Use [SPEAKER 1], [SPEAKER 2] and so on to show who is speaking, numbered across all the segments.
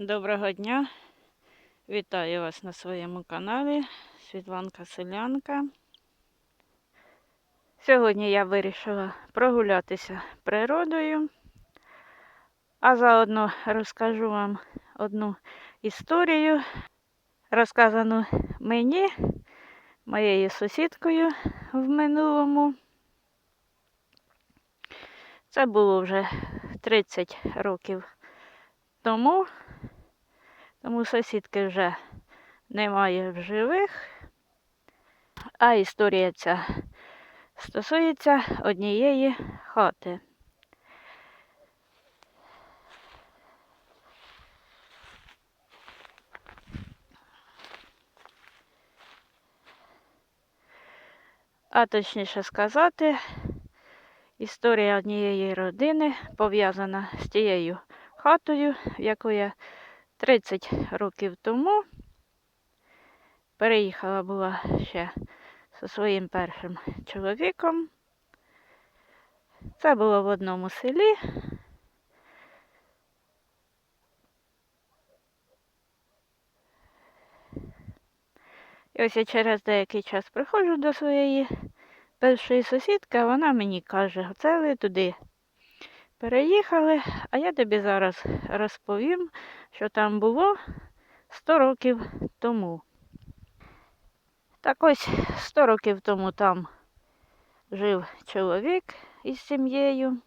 [SPEAKER 1] Доброго дня! Вітаю вас на своєму каналі Світланка Селянка. Сьогодні я вирішила прогулятися природою, а заодно розкажу вам одну історію, розказану мені, моєю сусідкою в минулому. Це було вже 30 років тому. Тому сусідки вже немає в живих, а історія ця стосується однієї хати. А точніше сказати, історія однієї родини пов'язана з тією хатою, в яку я 30 років тому переїхала була ще зі своїм першим чоловіком. Це було в одному селі. І ось я через деякий час приходжу до своєї першої сусідки, а вона мені каже, оце ви туди переїхали, а я тобі зараз розповім, що там було 100 років тому. Так ось 100 років тому там жив чоловік із сім'єю.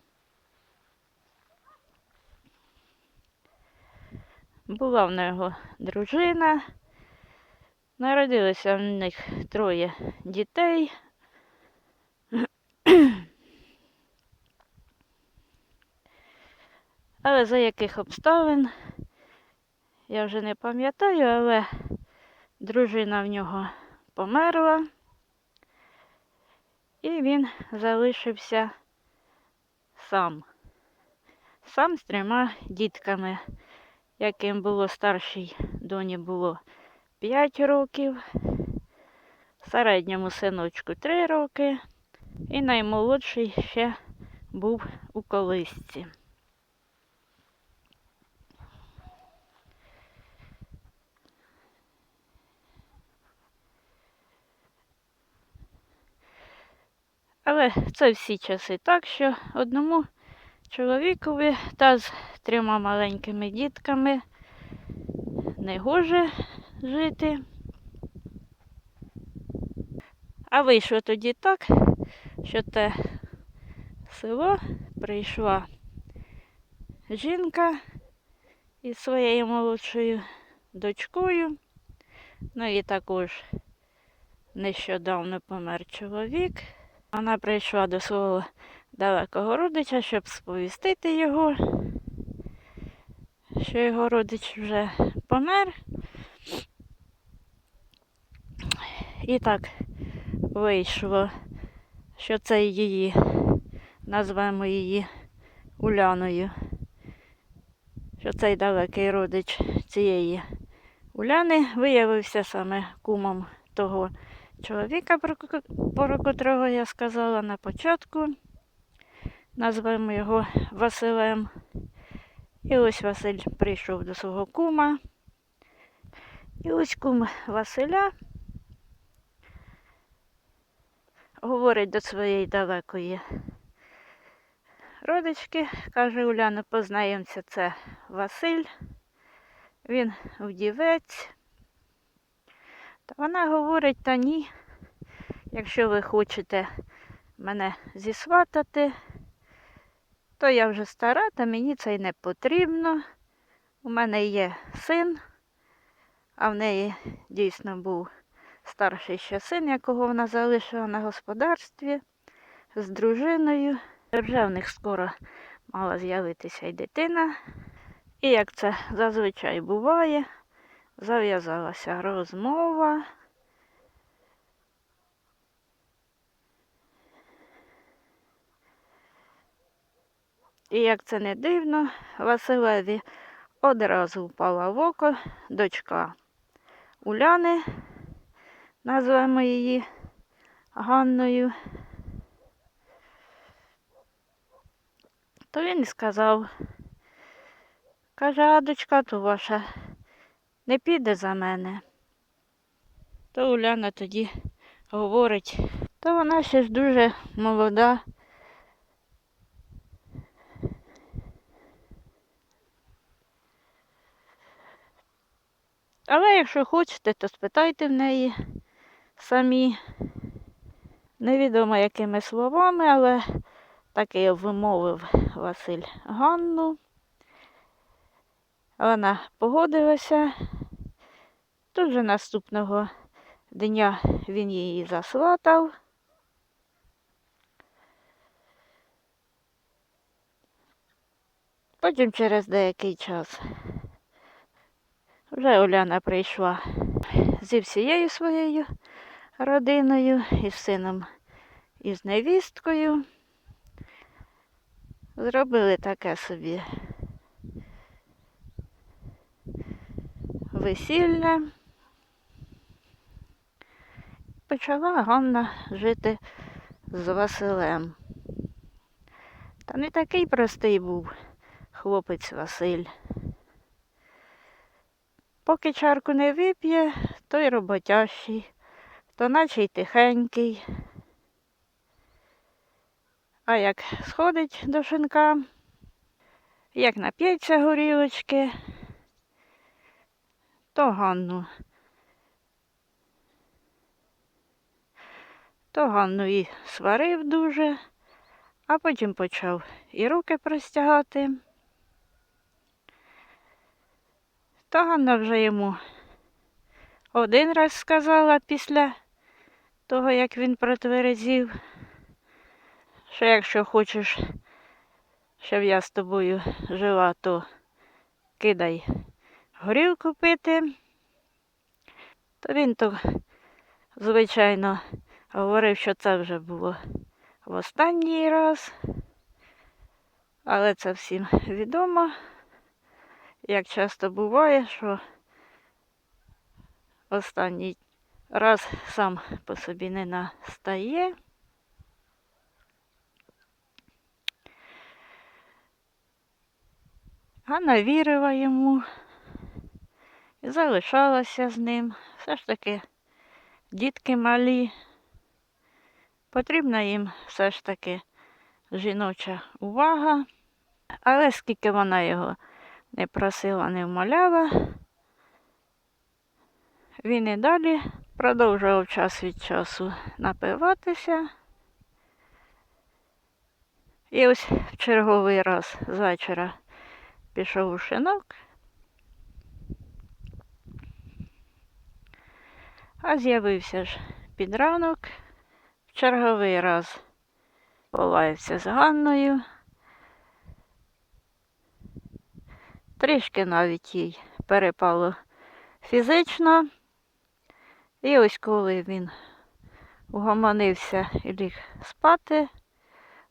[SPEAKER 1] Була в нього дружина. Народилося в них троє дітей. Але за яких обставин, я вже не пам'ятаю, але дружина в нього померла, і він залишився сам. Сам з трьома дітками, яким було старшій доні було 5 років, середньому синочку 3 роки, і наймолодший ще був у колисці. Але це всі часи так, що одному чоловікові та з трьома маленькими дітками не гоже жити. А вийшло тоді так, що те село прийшла жінка із своєю молодшою дочкою. Ну і також нещодавно помер чоловік. Вона прийшла до свого далекого родича, щоб сповістити його, що його родич вже помер. І так вийшло, що це її, назвемо її Уляною, що цей далекий родич цієї Уляни виявився саме кумом того чоловіка, про, котрого я сказала на початку. Назвемо його Василем. І ось Василь прийшов до свого кума. І ось кум Василя говорить до своєї далекої родички, каже Уляна, познайомся, це Василь. Він вдівець. Та вона говорить, та ні, якщо ви хочете мене зісватати, то я вже стара, та мені це й не потрібно. У мене є син, а в неї дійсно був старший ще син, якого вона залишила на господарстві з дружиною. Вже в них скоро мала з'явитися й дитина. І як це зазвичай буває, зав'язалася розмова. І як це не дивно, Василеві одразу впала в око дочка Уляни, назвемо її Ганною. То він і сказав, Каже, а дочка то ваша не піде за мене. То Уляна тоді говорить, то вона ще ж дуже молода. Але якщо хочете, то спитайте в неї самі. Невідомо якими словами, але таки вимовив Василь Ганну. Вона погодилася. Тут же наступного дня він її засватав. Потім через деякий час вже Оляна прийшла зі всією своєю родиною, із сином, і з невісткою. Зробили таке собі весілля. Почала Ганна жити з Василем. Та не такий простий був хлопець Василь. Поки чарку не вип'є, то й роботящий, то наче й тихенький. А як сходить до шинка, як нап'ється горілочки, то Ганну. То Ганну і сварив дуже, а потім почав і руки простягати. То Ганна вже йому один раз сказала після того, як він протверезів, що якщо хочеш, щоб я з тобою жила, то кидай горілку пити. То він то, звичайно, говорив, що це вже було в останній раз, але це всім відомо як часто буває, що останній раз сам по собі не настає. Ганна вірила йому і залишалася з ним. Все ж таки дітки малі. Потрібна їм все ж таки жіноча увага, але скільки вона його не просила, не вмоляла. Він і далі продовжував час від часу напиватися. І ось в черговий раз з вечора пішов у шинок, а з'явився ж під ранок, черговий раз полаявся з Ганною. Трішки навіть їй перепало фізично. І ось коли він угомонився і ліг спати,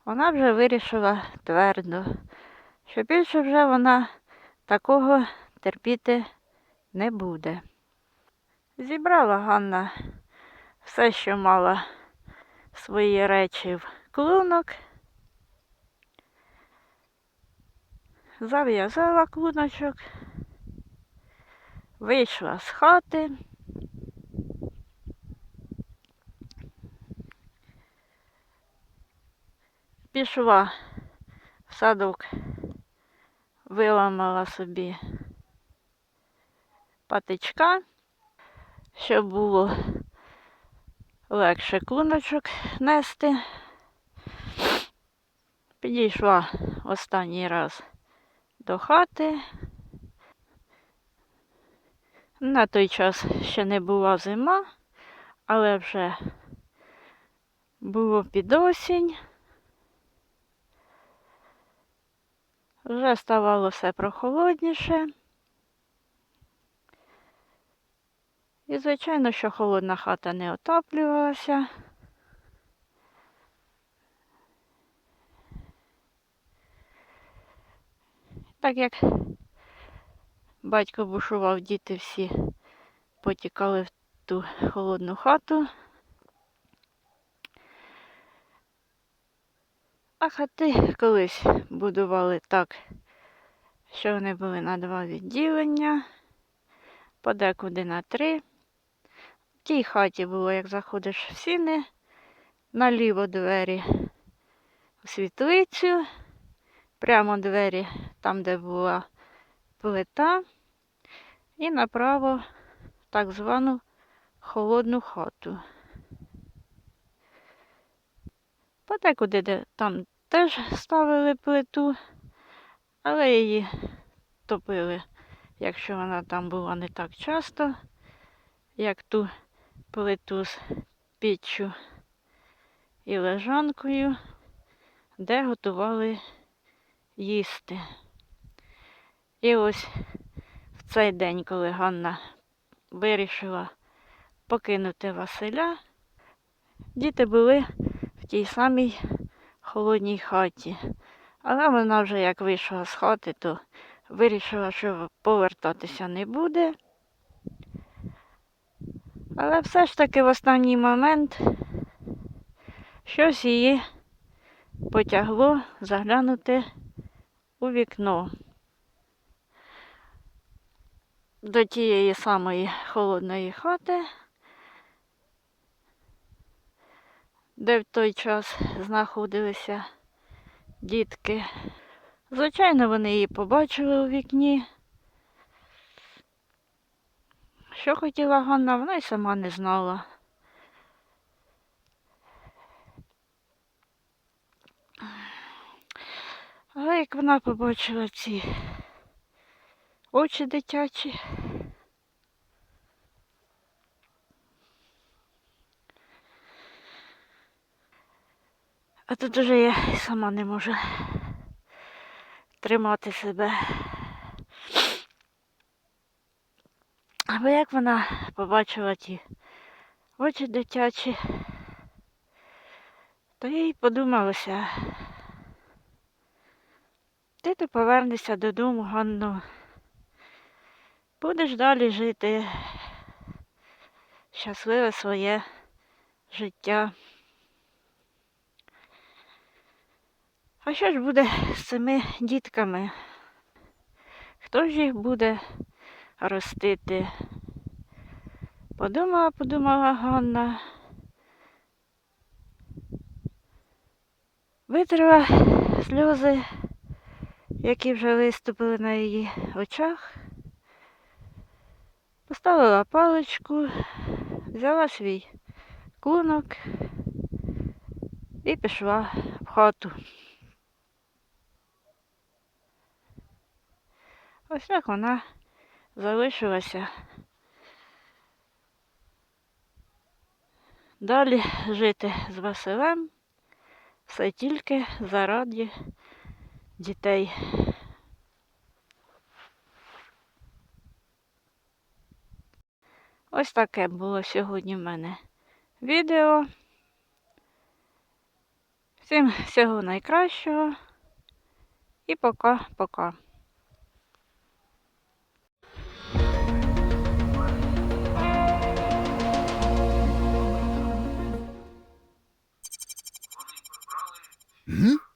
[SPEAKER 1] вона вже вирішила твердо, що більше вже вона такого терпіти не буде. Зібрала Ганна все, що мала свої речі в клунок. зав'язала клуночок, вийшла з хати. Пішла в садок, виламала собі патичка, щоб було легше клуночок нести. Підійшла останній раз до хати. На той час ще не була зима, але вже було під осінь. Вже ставало все прохолодніше. І, звичайно, що холодна хата не отаплювалася. Так як батько бушував, діти всі потікали в ту холодну хату. А хати колись будували так, що вони були на два відділення, подекуди на три. В тій хаті було, як заходиш в сіни, наліво двері в світлицю, прямо двері там, де була плита, і направо так звану холодну хату. Подекуди де там теж ставили плиту, але її топили, якщо вона там була не так часто, як ту плиту з піччю і лежанкою, де готували їсти. І ось в цей день, коли Ганна вирішила покинути Василя, діти були в тій самій холодній хаті. Але вона вже як вийшла з хати, то вирішила, що повертатися не буде. Але все ж таки в останній момент щось її потягло заглянути у вікно до тієї самої холодної хати, де в той час знаходилися дітки. Звичайно, вони її побачили у вікні. Що хотіла Ганна, вона й сама не знала. Але як вона побачила ці очі дитячі, а тут уже я сама не можу тримати себе. Або як вона побачила ті очі дитячі, то їй подумалося, ти то повернешся додому, Ганно. Будеш далі жити щасливе своє життя. А що ж буде з цими дітками? Хто ж їх буде ростити? Подумала, подумала Ганна. Витерла сльози, які вже виступили на її очах. Поставила паличку, взяла свій клунок і пішла в хату. Ось так вона залишилася. Далі жити з Василем все тільки заради дітей. Ось таке було сьогодні в мене відео. Всім всього найкращого і пока-пока. Mm-hmm.